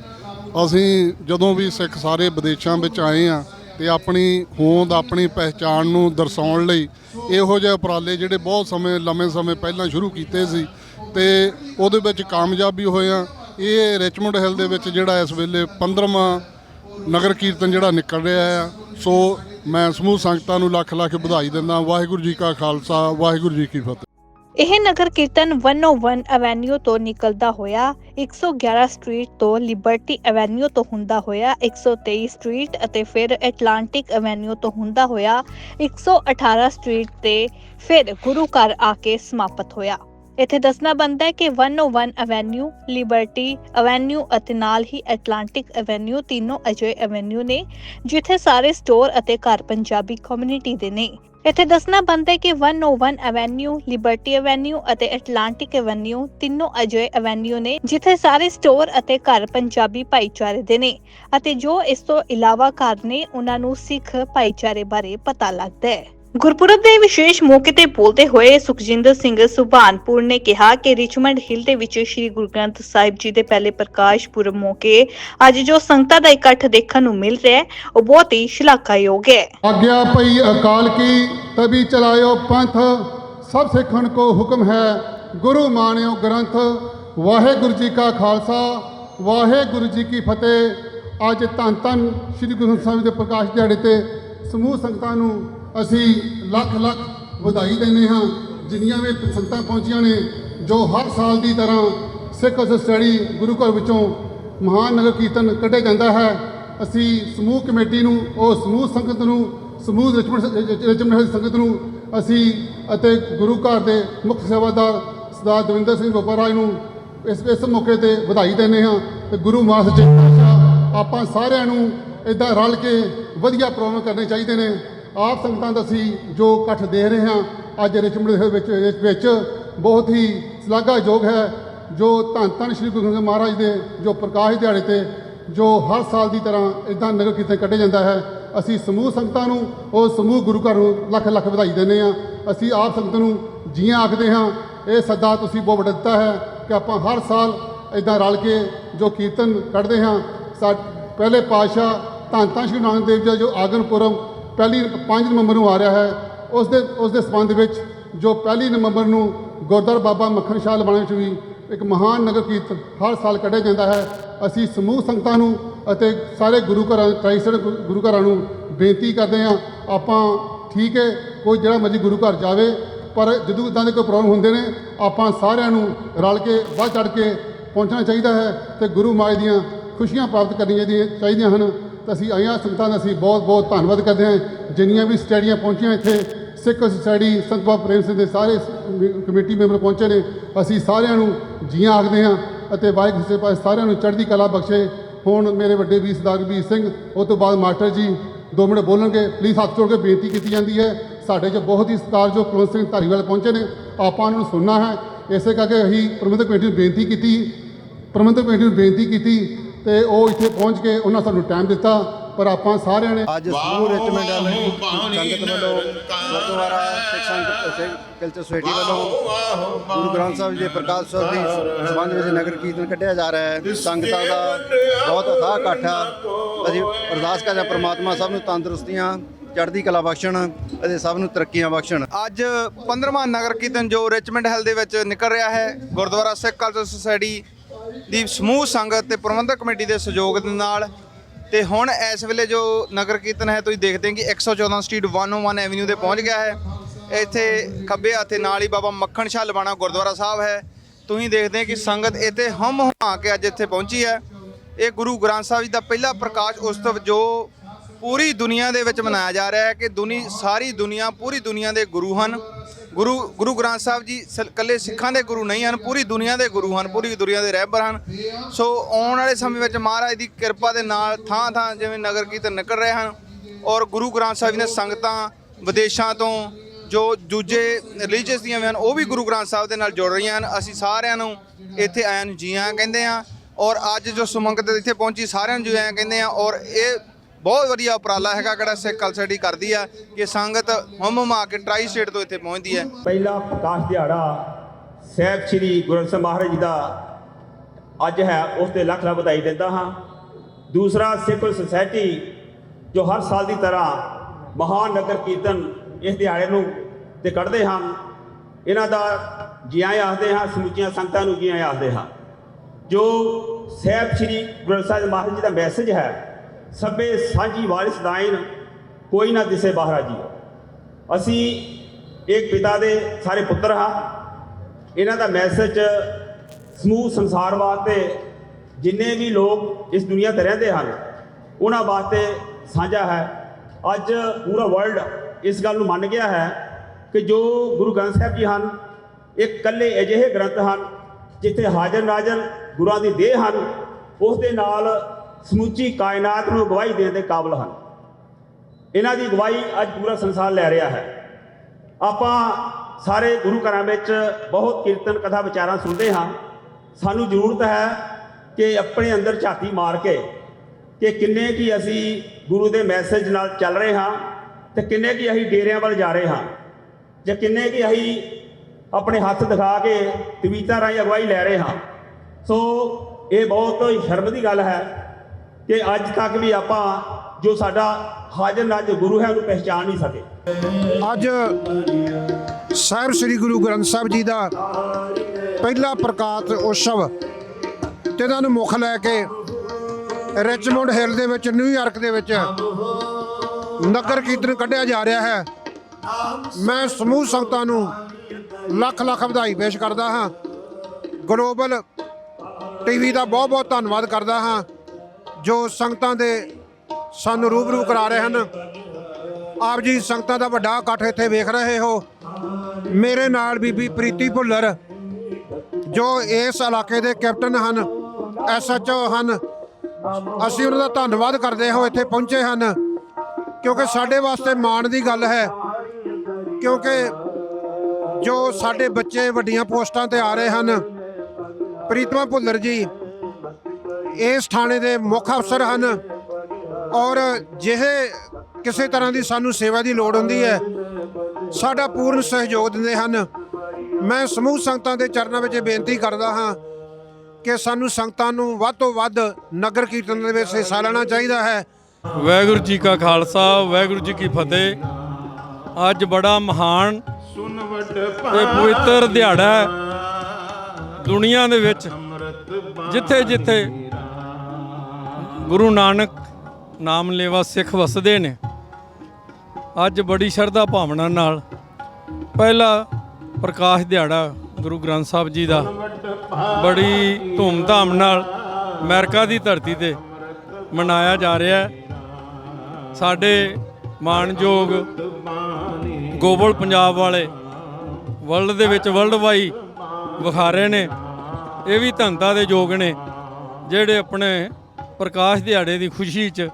ਅਸੀਂ ਜਦੋਂ ਵੀ ਸਿੱਖ ਸਾਰੇ ਵਿਦੇਸ਼ਾਂ ਵਿੱਚ ਆਏ ਆ ਤੇ ਆਪਣੀ ਹੋਂਦ, ਆਪਣੀ ਪਹਿਚਾਣ ਨੂੰ ਦਰਸਾਉਣ ਲਈ ਇਹੋ ਜਿਹੇ ਉਪਰਾਲੇ ਜਿਹੜੇ ਬਹੁਤ ਸਮੇਂ, ਲੰਮੇ ਸਮੇਂ ਪਹਿਲਾਂ ਸ਼ੁਰੂ ਕੀਤੇ ਸੀ ਤੇ ਉਹਦੇ ਵਿੱਚ ਕਾਮਯਾਬ ਵੀ ਹੋਏ ਆ। ਇਹ ਰਿਚਮੰਡ ਹਿੱਲ ਦੇ ਵਿੱਚ ਜਿਹੜਾ ਇਸ ਵੇਲੇ 15ਵਾਂ ਨਗਰ ਕੀਰਤਨ ਜਿਹੜਾ ਨਿਕਲ ਰਿਹਾ ਆ। ਸੋ ਮੈਂ ਸਮੂਹ ਸੰਗਤਾਂ ਨੂੰ ਲੱਖ ਲੱਖ ਵਧਾਈ ਦਿੰਦਾ ਵਾਹਿਗੁਰੂ ਜੀ ਕਾ ਖਾਲਸਾ, ਵਾਹਿਗੁਰੂ ਜੀ ਕੀ ਫਤਿਹ। ਇਹ ਨਗਰ ਕੀਰਤਨ 101 ਐਵੇਨਿਊ ਤੋਂ ਨਿਕਲਦਾ ਹੋਇਆ 111 ਸਟਰੀਟ ਤੋਂ ਲਿਬਰਟੀ ਐਵੇਨਿਊ ਤੋਂ ਹੁੰਦਾ ਹੋਇਆ 123 ਸਟਰੀਟ ਅਤੇ ਫਿਰ ਐਟਲਾਂਟਿਕ ਐਵੇਨਿਊ ਤੋਂ ਹੁੰਦਾ ਹੋਇਆ 118 ਸਟਰੀਟ ਤੇ ਫਿਰ ਗੁਰੂ ਘਰ ਆ ਕੇ ਸਮਾਪਤ ਹੋਇਆ। ਇੱਥੇ ਦੱਸਣਾ ਬਣਦਾ ਹੈ ਕਿ 101 ਐਵੇਨਿਊ ਲਿਬਰਟੀ ਐਵੇਨਿਊ ਅਤੇ ਨਾਲ ਹੀ ਐਟਲਾਂਟਿਕ ਐਵੇਨਿਊ ਤਿੰਨੋਂ ਅਜਿਹੇ ਐਵੇਨਿਊ ਨੇ, ਜਿੱਥੇ ਸਾਰੇ ਸਟੋਰ ਅਤੇ ਘਰ ਪੰਜਾਬੀ ਕਮਿਊਨਿਟੀ ਦੇ ਨੇ। ਇੱਥੇ ਦੱਸਣਾ ਬਣਦਾ ਹੈ ਕਿ 101 ਐਵੇਨਿਊ ਲਿਬਰਟੀ ਐਵੇਨਿਊ ਅਤੇ ਐਟਲਾਂਟਿਕ ਐਵੇਨਿਊ ਤਿੰਨੋਂ ਅਜਿਹੇ ਐਵੇਨਿਊ ਨੇ, ਜਿੱਥੇ ਸਾਰੇ ਸਟੋਰ ਅਤੇ ਘਰ ਪੰਜਾਬੀ ਭਾਈਚਾਰੇ ਦੇ ਨੇ ਅਤੇ ਜੋ ਇਸ ਤੋਂ ਇਲਾਵਾ ਘਰ ਨੇ, ਉਹਨਾਂ ਨੂੰ ਸਿੱਖ ਭਾਈਚਾਰੇ ਬਾਰੇ ਪਤਾ ਲੱਗਦਾ ਹੈ। ਗੁਰਪੁਰਬ ਦੇ ਵਿਸ਼ੇਸ਼ ਮੌਕੇ ਤੇ ਬੋਲਦੇ ਹੋਏ ਸੁਖਜਿੰਦਰ ਸਿੰਘ ਸੁਭਾਨਪੁਰ ਨੇ ਕਿਹਾ ਕਿ ਰਿਚਮੰਡ ਹਿੱਲ ਦੇ ਵਿੱਚ ਸ੍ਰੀ ਗੁਰੂ ਗ੍ਰੰਥ ਸਾਹਿਬ ਜੀ ਦੇ ਪਹਿਲੇ ਪ੍ਰਕਾਸ਼ ਪੁਰਬ ਮੌਕੇ ਅੱਜ ਜੋ ਸੰਗਤਾਂ ਦਾ ਇਕੱਠ ਦੇਖਣ ਨੂੰ ਮਿਲ ਰਿਹਾ ਹੈ, ਉਹ ਬਹੁਤ ਹੀ ਸ਼ਲਾਘਾਯੋਗ ਹੈ। ਆਗਿਆ ਪਈ ਅਕਾਲ ਕੀ ਤਬੀ ਚਲਾਇਓ ਪੰਥ, ਸਭ ਸਿੱਖਣ ਕੋ ਹੁਕਮ ਹੈ, ਗੁਰੂ ਮਾਨਿਓ ਗ੍ਰੰਥ। ਵਾਹਿਗੁਰੂ ਜੀ ਕਾ ਖਾਲਸਾ, ਵਾਹਿਗੁਰੂ ਜੀ ਕੀ ਫਤਿਹ। ਅੱਜ ਧੰਨ ਧੰਨ ਸ੍ਰੀ ਗੁਰੂ ਸਾਹਿਬ ਦੇ ਪ੍ਰਕਾਸ਼ ਦਿਹਾੜੇ ਤੇ ਸਮੂਹ ਸੰਗਤਾਂ ਨੂੰ ਅਸੀਂ ਲੱਖ ਲੱਖ ਵਧਾਈ ਦਿੰਦੇ ਹਾਂ। ਜਿੰਨੀਆਂ ਵੀ ਸੰਗਤਾਂ ਪਹੁੰਚੀਆਂ ਨੇ, ਜੋ ਹਰ ਸਾਲ ਦੀ ਤਰ੍ਹਾਂ ਸਿੱਖ ਸਟੱਡੀ ਗੁਰੂ ਘਰ ਵਿੱਚੋਂ ਮਹਾਨ ਨਗਰ ਕੀਰਤਨ ਕੱਢਿਆ ਜਾਂਦਾ ਹੈ। ਅਸੀਂ ਸਮੂਹ ਕਮੇਟੀ ਨੂੰ, ਉਹ ਸਮੂਹ ਸੰਗਤ ਨੂੰ, ਸਮੂਹ ਰਿਚਮੰਡ ਸੰਗਤ ਨੂੰ ਅਸੀਂ ਅਤੇ ਗੁਰੂ ਘਰ ਦੇ ਮੁੱਖ ਸੇਵਾਦਾਰ ਸਰਦਾਰ ਦਵਿੰਦਰ ਸਿੰਘ ਬੋਪਾਰਾਜ ਨੂੰ ਇਸ ਇਸ ਮੌਕੇ ਤੇ ਵਧਾਈ ਦਿੰਦੇ ਹਾਂ ਤੇ ਗੁਰੂ ਮਾਸ ਸੱਚੇ ਆਪਾਂ ਸਾਰਿਆਂ ਨੂੰ ਇਦਾਂ ਰਲ ਕੇ ਵਧੀਆ ਪ੍ਰੋਗਰਾਮ ਕਰਨੇ ਚਾਹੀਦੇ ਨੇ। ਆਪ ਸੰਗਤਾਂ ਦਾ ਅਸੀਂ ਜੋ ਇਕੱਠ ਦੇ ਰਹੇ ਹਾਂ, ਅੱਜ ਰਿਚਮੰਡ ਦੇ ਵਿੱਚ ਵਿੱਚ ਬਹੁਤ ਹੀ ਸ਼ਲਾਘਾਯੋਗ ਹੈ, ਜੋ ਧੰਨ ਧੰਨ ਸ੍ਰੀ ਗੁਰੂ ਗ੍ਰੰਥ ਮਹਾਰਾਜ ਦੇ ਜੋ ਪ੍ਰਕਾਸ਼ ਦਿਹਾੜੇ ਤੇ ਜੋ ਹਰ ਸਾਲ ਦੀ ਤਰ੍ਹਾਂ ਇਦਾਂ ਨਗਰ ਕੀਰਤਨ ਕੱਢਿਆ ਜਾਂਦਾ ਹੈ, ਅਸੀਂ ਸਮੂਹ ਸੰਗਤਾਂ ਨੂੰ, ਉਹ ਸਮੂਹ ਗੁਰੂ ਘਰ ਨੂੰ ਲੱਖ ਲੱਖ ਵਧਾਈ ਦਿੰਦੇ ਹਾਂ, ਅਸੀਂ ਆਪ ਸੰਗਤ ਨੂੰ ਜੀਆਂ ਆਖਦੇ ਹਾਂ, ਇਹ ਸੱਦਾ ਤੁਸੀਂ ਬਹੁਤ ਵੱਡਾ ਦਿੱਤਾ ਹੈ ਕਿ ਆਪਾਂ ਹਰ ਸਾਲ ਇਦਾਂ ਰਲ ਕੇ ਜੋ ਕੀਰਤਨ ਕੱਢਦੇ ਹਾਂ, ਸਾ, ਪਹਿਲੇ ਪਾਤਸ਼ਾਹ ਧੰਨ ਧੰਨ ਸ਼੍ਰੀ ਨਾਨਕ ਦੇਵ ਜੀ ਦਾ ਜੋ ਆਗਨ ਪੁਰਬ ਪਹਿਲੀ 5 ਨਵੰਬਰ ਨੂੰ ਆ ਰਿਹਾ ਹੈ। ਉਸ ਦੇ ਉਸ ਦੇ ਸੰਬੰਧ ਵਿੱਚ ਜੋ ਪਹਿਲੀ ਨਵੰਬਰ ਨੂੰ ਗੁਰਦੁਆਰਾ ਬਾਬਾ ਮੱਖਣ ਸ਼ਾਹ ਲਵਾਣੇ ਵਿੱਚ ਵੀ ਇੱਕ ਮਹਾਨ ਨਗਰ ਕੀਰਤਨ ਹਰ ਸਾਲ ਕੱਢਿਆ ਜਾਂਦਾ ਹੈ। ਅਸੀਂ ਸਮੂਹ ਸੰਗਤਾਂ ਨੂੰ ਅਤੇ ਸਾਰੇ ਗੁਰੂ ਘਰਾਂ ਟ੍ਰਾਈਸਟ ਗੁਰੂ ਘਰਾਂ ਨੂੰ ਬੇਨਤੀ ਕਰਦੇ ਹਾਂ, ਆਪਾਂ ਠੀਕ ਹੈ, ਕੋਈ ਜਿਹੜਾ ਮਰਜ਼ੀ ਗੁਰੂ ਘਰ ਜਾਵੇ, ਪਰ ਜਦੋਂ ਇਦਾਂ ਦੇ ਕੋਈ ਪ੍ਰੋਬਲਮ ਹੁੰਦੇ ਨੇ, ਆਪਾਂ ਸਾਰਿਆਂ ਨੂੰ ਰਲ ਕੇ, ਵੱਧ ਚੜ ਕੇ ਪਹੁੰਚਣਾ ਚਾਹੀਦਾ ਹੈ ਤੇ ਗੁਰੂ ਮਾਈ ਦੀਆਂ ਖੁਸ਼ੀਆਂ ਪ੍ਰਾਪਤ ਕਰਨੀਆਂ ਚਾਹੀਦੀਆਂ ਚਾਹੀਦੀਆਂ ਹਨ। ਤਾਂ ਅਸੀਂ ਆਈਆਂ ਸੰਗਤਾਂ ਦਾ ਅਸੀਂ ਬਹੁਤ ਬਹੁਤ ਧੰਨਵਾਦ ਕਰਦੇ ਹਾਂ। ਜਿੰਨੀਆਂ ਵੀ ਸਟੇਡੀਆਂ ਪਹੁੰਚੀਆਂ ਇੱਥੇ, ਸਿੱਖ ਸੋਸਾਇਟੀ, ਸੰਤ ਬਾਬਾ ਪ੍ਰੇਮ ਸਿੰਘ ਦੇ ਸਾਰੇ ਕਮੇਟੀ ਮੈਂਬਰ ਪਹੁੰਚੇ ਨੇ। ਅਸੀਂ ਸਾਰਿਆਂ ਨੂੰ ਜੀਆਂ ਆਖਦੇ ਹਾਂ ਅਤੇ ਵਾਹਿਗੁਰੂ ਸੇ ਪਾਸ ਸਾਰਿਆਂ ਨੂੰ ਚੜ੍ਹਦੀ ਕਲਾ ਬਖਸ਼ੇ। ਹੁਣ ਮੇਰੇ ਵੱਡੇ ਵੀਰ ਸਰਦਾਰ ਵੀਰ ਸਿੰਘ, ਉਹ ਤੋਂ ਬਾਅਦ ਮਾਸਟਰ ਜੀ, ਦੋ ਮਿੰਟ ਬੋਲਣਗੇ। ਪਲੀਜ਼ ਹੱਥ ਜੋੜ ਕੇ ਬੇਨਤੀ ਕੀਤੀ ਜਾਂਦੀ ਹੈ। ਸਾਡੇ 'ਚ ਬਹੁਤ ਹੀ ਸਤਿਕਾਰ ਜੋ ਕੁਲਵੰਤ ਸਿੰਘ ਧਾਰੀਵਾਲ ਪਹੁੰਚੇ ਨੇ। ਆਪਾਂ ਉਹਨਾਂ ਨੂੰ ਸੁਣਨਾ ਹੈ। ਇਸੇ ਕਰਕੇ ਅਸੀਂ ਪ੍ਰਬੰਧਕ ਕਮੇਟੀ ਨੂੰ ਬੇਨਤੀ ਕੀਤੀ। ਪ੍ਰਬੰਧਕ ਕਮੇਟੀ ਨੂੰ ਬੇਨਤੀ ਕੀਤੀ ਤੇ ਉਹ ਇੱਥੇ ਪਹੁੰਚ ਕੇ ਉਹਨਾਂ ਸਾਨੂੰ ਟਾਈਮ ਦਿੱਤਾ ਪਰ ਆਪਾਂ ਸਾਰਿਆਂ ਨੇ ਅੱਜ ਸਮੂਹ ਰਿਚਮੰਡ ਸੰਗਤ ਵੱਲੋਂ ਗੁਰਦੁਆਰਾ ਸਿੱਖ ਸੰਗਤ ਸਿੱਖ ਕਲਚਰ ਸੁਸਾਇਟੀ ਵੱਲੋਂ ਗੁਰੂ ਗ੍ਰੰਥ ਸਾਹਿਬ ਜੀ ਦੇ ਪ੍ਰਕਾਸ਼ ਉਤਸਵ ਦੀ ਸੰਬੰਧ ਵਿੱਚ ਨਗਰ ਕੀਰਤਨ ਕੱਢਿਆ ਜਾ ਰਿਹਾ ਹੈ। ਸੰਗਤਾਂ ਦਾ ਬਹੁਤ ਅਥਾਹ ਇਕੱਠ ਆ। ਅਸੀਂ ਅਰਦਾਸ ਕਰਦੇ ਹਾਂ ਪ੍ਰਮਾਤਮਾ ਸਭ ਨੂੰ ਤੰਦਰੁਸਤੀਆਂ ਚੜ੍ਹਦੀ ਕਲਾ ਬਖਸ਼ਣ ਅਤੇ ਸਭ ਨੂੰ ਤਰੱਕੀਆਂ ਬਖਸ਼ਣ। ਅੱਜ 15ਵਾਂ ਨਗਰ ਕੀਰਤਨ ਜੋ ਰਿਚਮੰਡ ਹਿੱਲ ਦੇ ਵਿੱਚ ਨਿਕਲ ਰਿਹਾ ਹੈ ਗੁਰਦੁਆਰਾ ਸਿੱਖ ਕਲਚਰ ਸੁਸਾਇਟੀ ਦੀ ਸਮੂਹ ਸੰਗਤ ਤੇ ਪ੍ਰਬੰਧਕ ਕਮੇਟੀ ਦੇ ਸਹਿਯੋਗ ਦੇ ਨਾਲ ਤੇ ਹੁਣ ਇਸ ਵੇਲੇ ਜੋ ਨਗਰ ਕੀਰਤਨ ਹੈ, ਤੁਸੀਂ ਦੇਖਦੇ ਹੋ ਕਿ 114 ਸਟਰੀਟ 101 ਐਵਨਿਊ ਤੇ ਪਹੁੰਚ ਗਿਆ ਹੈ। ਇੱਥੇ ਖੱਬੇ ਹੱਥੇ ਨਾਲ ਹੀ ਬਾਬਾ ਮੱਖਣ ਸ਼ਾਹ ਲਵਾਣਾ ਗੁਰਦੁਆਰਾ ਸਾਹਿਬ ਹੈ। ਤੁਸੀਂ ਦੇਖਦੇ ਹੋ ਕਿ ਸੰਗਤ ਇੱਥੇ ਹਮ ਹੁਮਾ ਕੇ ਅੱਜ ਇੱਥੇ ਪਹੁੰਚੀ ਹੈ। ਇਹ ਗੁਰੂ ਗ੍ਰੰਥ ਸਾਹਿਬ ਜੀ ਦਾ ਪਹਿਲਾ ਪ੍ਰਕਾਸ਼ ਉਤਸਵ ਜੋ ਪੂਰੀ ਦੁਨੀਆ ਦੇ ਵਿੱਚ ਮਨਾਇਆ ਜਾ ਰਿਹਾ ਹੈ ਕਿ ਦੁਨੀ, ਸਾਰੀ ਦੁਨੀਆ, ਪੂਰੀ ਦੁਨੀਆ ਦੇ ਗੁਰੂ ਹਨ। ਗੁਰੂ ਗੁਰੂ ਗ੍ਰੰਥ ਸਾਹਿਬ ਜੀ ਸ- ਇਕੱਲੇ ਸਿੱਖਾਂ ਦੇ ਗੁਰੂ ਨਹੀਂ ਹਨ, ਪੂਰੀ ਦੁਨੀਆ ਦੇ ਗੁਰੂ ਹਨ, ਪੂਰੀ ਦੁਨੀਆ ਦੇ ਰਹਿਬਰ ਹਨ। ਸੋ ਆਉਣ ਵਾਲੇ ਸਮੇਂ ਵਿੱਚ ਮਹਾਰਾਜ ਦੀ ਕਿਰਪਾ ਦੇ ਨਾਲ ਥਾਂ ਥਾਂ ਜਿਵੇਂ ਨਗਰ ਕੀਰਤਨ ਨਿਕਲ ਰਹੇ ਹਨ ਔਰ ਗੁਰੂ ਗ੍ਰੰਥ ਸਾਹਿਬ ਜੀ ਨੇ ਸੰਗਤਾਂ ਵਿਦੇਸ਼ਾਂ ਤੋਂ ਜੋ ਦੂਜੇ ਰਿਲੀਜੀਅਸ ਦੀਆਂ ਵੀ ਹਨ, ਉਹ ਵੀ ਗੁਰੂ ਗ੍ਰੰਥ ਸਾਹਿਬ ਦੇ ਨਾਲ ਜੁੜ ਰਹੀਆਂ ਹਨ। ਅਸੀਂ ਸਾਰਿਆਂ ਨੂੰ ਇੱਥੇ ਆਇਆਂ ਨੂੰ ਜੀ ਕਹਿੰਦੇ ਹਾਂ ਔਰ ਅੱਜ ਜੋ ਸੁਮੰਗਤ ਇੱਥੇ ਪਹੁੰਚੀ ਸਾਰਿਆਂ ਨੂੰ ਜੀ ਕਹਿੰਦੇ ਹਾਂ ਔਰ ਇਹ ਬਹੁਤ ਵਧੀਆ ਉਪਰਾਲਾ ਹੈਗਾ ਕਿਹੜਾ ਸਿੱਖ ਕਲਸਟੀ ਕਰਦੀ ਆ ਕਿ ਸੰਗਤ ਹਮ ਹਮਾ ਕੇ ਟਰਾਈ ਸਟੇਟ ਤੋਂ ਇੱਥੇ ਪਹੁੰਚਦੀ ਹੈ। ਪਹਿਲਾ ਪ੍ਰਕਾਸ਼ ਦਿਹਾੜਾ ਸਾਹਿਬ ਸ੍ਰੀ ਗੁਰੂ ਗ੍ਰੰਥ ਸਾਹਿਬ ਮਹਾਰਾਜ ਜੀ ਦਾ ਅੱਜ ਹੈ, ਉਸ ਤੇ ਲੱਖ ਲੱਖ ਵਧਾਈ ਦਿੰਦਾ ਹਾਂ। ਦੂਸਰਾ ਸਿੱਖ ਸੁਸਾਇਟੀ ਜੋ ਹਰ ਸਾਲ ਦੀ ਤਰ੍ਹਾਂ ਮਹਾਨ ਨਗਰ ਕੀਰਤਨ ਇਸ ਦਿਹਾੜੇ ਨੂੰ ਤੇ ਕੱਢਦੇ ਹਨ। ਇਹਨਾਂ ਦਾ ਜੀਆਂ ਆਖਦੇ ਹਾਂ, ਸਮੁੱਚੀਆਂ ਸੰਗਤਾਂ ਨੂੰ ਜੀਆਂ ਆਖਦੇ ਹਾਂ। ਜੋ ਸਾਹਿਬ ਸ੍ਰੀ ਗੁਰੂ ਗ੍ਰੰਥ ਸਾਹਿਬ ਮਹਾਰਾਜ ਜੀ ਦਾ ਮੈਸੇਜ ਹੈ ਸਭੇ ਸਾਂਝੀ ਵਾਰਿਸ ਦਾਇਨ ਕੋਈ ਨਾ ਦਿਸੇ ਬਾਹਰਾ ਜੀ ਅਸੀਂ ਇੱਕ ਪਿਤਾ ਦੇ ਸਾਰੇ ਪੁੱਤਰ ਹਾਂ। ਇਹਨਾਂ ਦਾ ਮੈਸੇਜ ਸਮੂਹ ਸੰਸਾਰ ਵਾਸਤੇ ਜਿੰਨੇ ਵੀ ਲੋਕ ਇਸ ਦੁਨੀਆ ਤੇ ਰਹਿੰਦੇ ਹਨ, ਉਹਨਾਂ ਵਾਸਤੇ ਸਾਂਝਾ ਹੈ। ਅੱਜ ਪੂਰਾ ਵਰਲਡ ਇਸ ਗੱਲ ਨੂੰ ਮੰਨ ਗਿਆ ਹੈ ਕਿ ਜੋ ਗੁਰੂ ਗ੍ਰੰਥ ਸਾਹਿਬ ਜੀ ਹਨ, ਇਹ ਇਕੱਲੇ ਅਜਿਹੇ ਗ੍ਰੰਥ ਹਨ ਜਿੱਥੇ ਹਾਜ਼ਰ ਨਾਜ਼ਰ ਗੁਰਾਂ ਦੀ ਦੇਹ ਹਨ ਉਸ ਦੇ ਨਾਲ ਸਮੁੱਚੀ ਕਾਇਨਾਤ ਨੂੰ ਗਵਾਹੀ ਦੇਣ ਦੇ ਕਾਬਲ ਹਨ। ਇਹਨਾਂ ਦੀ ਅਗਵਾਈ ਅੱਜ ਪੂਰਾ ਸੰਸਾਰ ਲੈ ਰਿਹਾ ਹੈ। ਆਪਾਂ ਸਾਰੇ ਗੁਰੂ ਘਰਾਂ ਵਿੱਚ ਬਹੁਤ ਕੀਰਤਨ ਕਥਾ ਵਿਚਾਰਾਂ ਸੁਣਦੇ ਹਾਂ। ਸਾਨੂੰ ਜ਼ਰੂਰਤ ਹੈ ਕਿ ਆਪਣੇ ਅੰਦਰ ਝਾਤੀ ਮਾਰ ਕੇ ਕਿ ਕਿੰਨੇ ਕੀ ਅਸੀਂ ਗੁਰੂ ਦੇ ਮੈਸੇਜ ਨਾਲ ਚੱਲ ਰਹੇ ਹਾਂ ਤੇ ਕਿੰਨੇ ਕੀ ਅਸੀਂ ਡੇਰਿਆਂ ਵੱਲ ਜਾ ਰਹੇ ਹਾਂ ਜਾਂ ਕਿੰਨੇ ਕੀ ਅਸੀਂ ਆਪਣੇ ਹੱਥ ਦਿਖਾ ਕੇ ਤਵੀਤਾਂ ਰਾਹੀਂ ਅਗਵਾਈ ਲੈ ਰਹੇ ਹਾਂ। ਸੋ ਇਹ ਬਹੁਤ ਸ਼ਰਮ ਦੀ ਗੱਲ ਹੈ ਕਿ ਅੱਜ ਤੱਕ ਵੀ ਆਪਾਂ ਜੋ ਸਾਡਾ ਹਾਜ਼ਰ ਨਾਜ਼ਰ ਗੁਰੂ ਹੈ ਉਹਨੂੰ ਪਹਿਚਾਨ ਨਹੀਂ ਸਕੇ। ਅੱਜ ਸਾਹਿਬ ਸ੍ਰੀ ਗੁਰੂ ਗ੍ਰੰਥ ਸਾਹਿਬ ਜੀ ਦਾ ਪਹਿਲਾ ਪ੍ਰਕਾਸ਼ ਉਤਸਵ ਤੇ ਇਹਨਾਂ ਨੂੰ ਮੁੱਖ ਲੈ ਕੇ ਰਿਚਮੰਡ ਹਿੱਲ ਦੇ ਵਿੱਚ ਨਿਊਯਾਰਕ ਦੇ ਵਿੱਚ ਨਗਰ ਕੀਰਤਨ ਕੱਢਿਆ ਜਾ ਰਿਹਾ ਹੈ। ਮੈਂ ਸਮੂਹ ਸੰਗਤਾਂ ਨੂੰ ਲੱਖ ਲੱਖ ਵਧਾਈ ਪੇਸ਼ ਕਰਦਾ ਹਾਂ। ਗਲੋਬਲ ਟੀਵੀ ਦਾ ਬਹੁਤ ਬਹੁਤ ਧੰਨਵਾਦ ਕਰਦਾ ਹਾਂ। ਜੋ ਸੰਗਤਾਂ ਦੇ ਸਾਨੂੰ ਰੂਬਰੂ ਕਰਾ ਰਹੇ ਹਨ। ਆਪ ਜੀ ਸੰਗਤਾਂ ਦਾ ਵੱਡਾ ਇਕੱਠ ਇੱਥੇ ਵੇਖ ਰਹੇ ਹੋ। ਮੇਰੇ ਨਾਲ ਬੀਬੀ ਪ੍ਰੀਤੀ ਭੁੱਲਰ, ਜੋ ਇਸ ਇਲਾਕੇ ਦੇ ਕੈਪਟਨ ਹਨ ਐਸਐਚਓ ਹਨ, ਅਸੀਂ ਉਹਨਾਂ ਦਾ ਧੰਨਵਾਦ ਕਰਦੇ ਹਾਂ ਇੱਥੇ ਪਹੁੰਚੇ ਹਨ। ਕਿਉਂਕਿ ਸਾਡੇ ਵਾਸਤੇ ਮਾਣ ਦੀ ਗੱਲ ਹੈ। ਕਿਉਂਕਿ ਜੋ ਸਾਡੇ ਬੱਚੇ ਵੱਡੀਆਂ ਪੋਸਟਾਂ ਤੇ ਆ ਰਹੇ ਹਨ, ਪ੍ਰੀਤਮਾ ਭੁੱਲਰ ਜੀ ਇਸ ਥਾਣੇ ਦੇ ਮੁੱਖ ਅਫਸਰ ਹਨ। ਔਰ ਜਿਹੇ ਕਿਸੇ ਤਰ੍ਹਾਂ ਦੀ ਸਾਨੂੰ ਸੇਵਾ ਦੀ ਲੋੜ ਹੁੰਦੀ ਹੈ, ਸਾਡਾ ਪੂਰਨ ਸਹਿਯੋਗ ਦਿੰਦੇ ਹਨ। ਮੈਂ ਸਮੂਹ ਸੰਗਤਾਂ ਦੇ ਚਰਨਾਂ ਵਿੱਚ ਬੇਨਤੀ ਕਰਦਾ ਹਾਂ ਕਿ ਸਾਨੂੰ ਸੰਗਤਾਂ ਨੂੰ ਵੱਧ ਤੋਂ ਵੱਧ ਨਗਰ ਕੀਰਤਨ ਦੇ ਵਿੱਚ ਹਿੱਸਾ ਲੈਣਾ ਚਾਹੀਦਾ ਹੈ। ਵਾਹਿਗੁਰੂ ਜੀ ਕਾ ਖਾਲਸਾ, ਵਾਹਿਗੁਰੂ ਜੀ ਕੀ ਫਤਿਹ। ਅੱਜ ਬੜਾ ਮਹਾਨ ਤੇ ਪਵਿੱਤਰ ਦਿਹਾੜਾ ਹੈ ਦੁਨੀਆ ਦੇ ਵਿੱਚ। ਜਿੱਥੇ ਜਿੱਥੇ ਗੁਰੂ ਨਾਨਕ ਨਾਮ ਲੇਵਾ ਸਿੱਖ ਵਸਦੇ ਨੇ। ਅੱਜ ਬੜੀ ਸ਼ਰਧਾ ਭਾਵਨਾ ਨਾਲ ਪਹਿਲਾ ਪ੍ਰਕਾਸ਼ ਦਿਹਾੜਾ ਗੁਰੂ ਗ੍ਰੰਥ ਸਾਹਿਬ ਜੀ ਦਾ ਬੜੀ ਧੂਮਧਾਮ ਨਾਲ ਅਮਰੀਕਾ ਦੀ ਧਰਤੀ ਤੇ ਮਨਾਇਆ ਜਾ ਰਿਹਾ ਹੈ। ਸਾਡੇ ਮਾਣਯੋਗ ਗੋਬਲ ਪੰਜਾਬ ਵਾਲੇ ਵਰਲਡ ਦੇ ਵਿੱਚ ਵਰਲਡ ਵਾਈ ਵਿਖਾ ਰਹੇ ਨੇ। ਇਹ ਵੀ ਧੰਤਾ ਦੇ ਯੋਗ ਨੇ ਜਿਹੜੇ ਆਪਣੇ ਪ੍ਰਕਾਸ਼ ਦਿਹਾੜੇ ਦੀ ਖੁਸ਼ੀ 'ਚ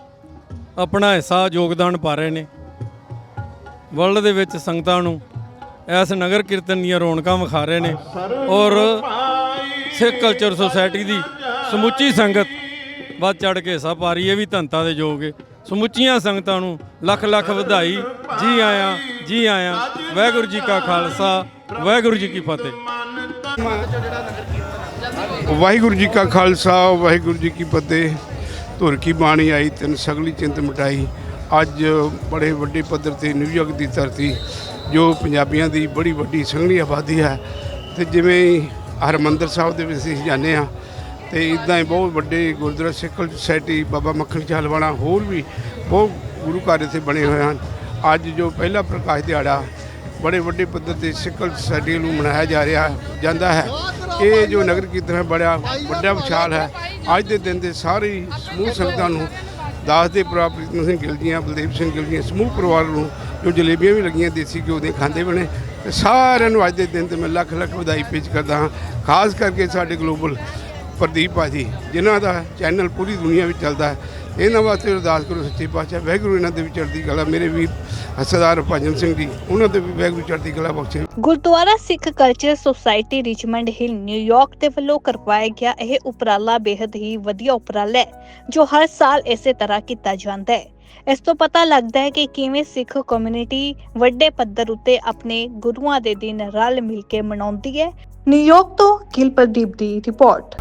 ਆਪਣਾ ਹਿੱਸਾ ਯੋਗਦਾਨ ਪਾ ਰਹੇ ਨੇ। ਵਰਲਡ ਦੇ ਵਿੱਚ ਸੰਗਤਾਂ ਨੂੰ ਇਸ ਨਗਰ ਕੀਰਤਨ ਦੀਆਂ ਰੌਣਕਾਂ ਵਿਖਾ ਰਹੇ ਨੇ ਔਰ ਸਿੱਖ ਕਲਚਰ ਸੁਸਾਇਟੀ ਦੀ ਸਮੁੱਚੀ ਸੰਗਤ ਵੱਧ ਚੜ ਕੇ ਹਿੱਸਾ ਪਾ ਰਹੀ ਹੈ। ਇਹ ਵੀ ਧੰਤਾ ਦੇ ਯੋਗ ਹੈ। ਸਮੁੱਚੀਆਂ ਸੰਗਤਾਂ ਨੂੰ ਲੱਖ ਲੱਖ ਵਧਾਈ। ਜੀ ਆਇਆਂ ਜੀ ਆਇਆਂ। ਵਾਹਿਗੁਰੂ ਜੀ ਕਾ ਖਾਲਸਾ, ਵਾਹਿਗੁਰੂ ਜੀ ਕੀ ਫਤਿਹ। ਵਾਹਿਗੁਰੂ ਜੀ ਕਾ ਖਾਲਸਾ, ਵਾਹਿਗੁਰੂ ਜੀ ਕੀ ਫਤਿਹ। ਧੁਰ ਕੀ ਬਾਣੀ ਆਈ, ਤਿੰਨ ਸਗਲੀ ਚਿੰਤ ਮਿਟਾਈ। ਅੱਜ ਬੜੇ ਵੱਡੇ ਪੱਧਰ ਤੇ ਨਿਊਯਾਰਕ ਦੀ ਧਰਤੀ, ਜੋ ਪੰਜਾਬੀਆਂ ਦੀ ਬੜੀ ਵੱਡੀ ਸੰਘਣੀ ਆਬਾਦੀ ਹੈ। ਤੇ ਜਿਵੇਂ ਹੀ ਹਰਮੰਦਰ ਸਾਹਿਬ ਦੇ ਵਿੱਚ ਅਸੀਂ ਜਾਂਦੇ ਆ ਤੇ ਇਦਾਂ ਹੀ ਬਹੁਤ ਵੱਡੇ ਗੁਰਦੁਆਰਾ ਸਿੱਖ ਸੁਸਾਇਟੀ ਬਾਬਾ ਮੱਖਣ ਚਾਲ ਹੋਰ ਵੀ ਬਹੁਤ ਗੁਰੂ ਘਰ ਇੱਥੇ ਬਣੇ ਹੋਏ ਹਨ। ਅੱਜ ਜੋ ਪਹਿਲਾ ਪ੍ਰਕਾਸ਼ ਦਿਹਾੜਾ ਬੜੇ ਵੱਡੇ ਪੱਧਰ ਤੇ ਸਿੱਖ ਸੁਸਾਇਟੀ ਨੂੰ ਮਨਾਇਆ ਜਾ ਰਿਹਾ, ਜਾਂਦਾ ਹੈ। ਇਹ ਜੋ ਨਗਰ ਕੀਰਤਨ ਹੈ, ਬੜਾ ਵੱਡਾ ਵਿਸ਼ਾਲ ਹੈ। ਅੱਜ ਦੇ ਦਿਨ ਦੇ ਸਾਰੇ ਸਮੂਹ ਸੰਗਤਾਂ ਨੂੰ ਦਾਸ ਦੇ ਭਰਾ ਪ੍ਰੀਤਮ ਸਿੰਘ ਗਿੱਲ ਜੀਆਂ, ਬਲਦੇਵ ਸਿੰਘ ਗਿੱਲ ਜੀਆਂ, ਸਮੂਹ ਪਰਿਵਾਰ ਨੂੰ ਜੋ ਜਲੇਬੀਆਂ ਵੀ ਲੱਗੀਆਂ ਦੇਸੀ ਘਿਓ ਦੇ ਖਾਂਦੇ ਬਣੇ। ਸਾਰਿਆਂ ਨੂੰ ਅੱਜ ਦੇ ਦਿਨ ਤੇ ਮੈਂ ਲੱਖ ਲੱਖ ਵਧਾਈ ਪੇਸ਼ ਕਰਦਾ ਹਾਂ। ਖਾਸ ਕਰਕੇ ਸਾਡੇ ਗਲੋਬਲ ਪ੍ਰਦੀਪ ਭਾਜੀ, ਜਿਨ੍ਹਾਂ ਦਾ ਚੈਨਲ ਪੂਰੀ ਦੁਨੀਆ ਵਿੱਚ ਚੱਲਦਾ ਹੈ। ਇਹਨਾਂ ਵਾਸਤੇ ਅਰਦਾਸ ਕਰੋ ਸੱਚੇ ਪਾਤਸ਼ਾਹ, ਵਾਹਿਗੁਰੂ ਇਹਨਾਂ ਦੇ ਵੀ ਚੜ੍ਹਦੀ ਕਲਾ, ਮੇਰੇ ਵੀਰ ਸਰਦਾਰ ਭਜਨ ਸਿੰਘ ਜੀ, ਉਹਨਾਂ ਦੇ ਵੀ ਵਾਹਿਗੁਰੂ ਚੜ੍ਹਦੀ ਕਲਾ ਬਖਸ਼ੇ। Gurdwara Sikh culture society Richmond Hill New York ਦੇ ਵੱਲੋਂ ਕਰਵਾਇਆ ਗਿਆ ਇਹ ਉਪਰਾਲਾ ਬੇहद ਹੀ ਵਧੀਆ ਉਪਰਾਲਾ ਹੈ, ਜੋ ਹਰ ਸਾਲ ਇਸੇ ਤਰ੍ਹਾਂ ਕੀਤਾ ਜਾਂਦਾ ਹੈ। ਇਸ ਤੋਂ ਪਤਾ ਲੱਗਦਾ ਹੈ ਕਿ ਕਿਵੇਂ ਸਿੱਖ ਕਮਿਊਨਿਟੀ ਵੱਡੇ ਪੱਧਰ ਉੱਤੇ ਆਪਣੇ ਗੁਰੂਆਂ ਦੇ ਦਿਨ ਰਲ ਮਿਲ ਕੇ ਮਨਾਉਂਦੀ ਹੈ। ਨਿਊਯਾਰਕ ਤੋਂ ਗਿਲ ਪ੍ਰਦੀਪ ਦੀ ਰਿਪੋਰਟ।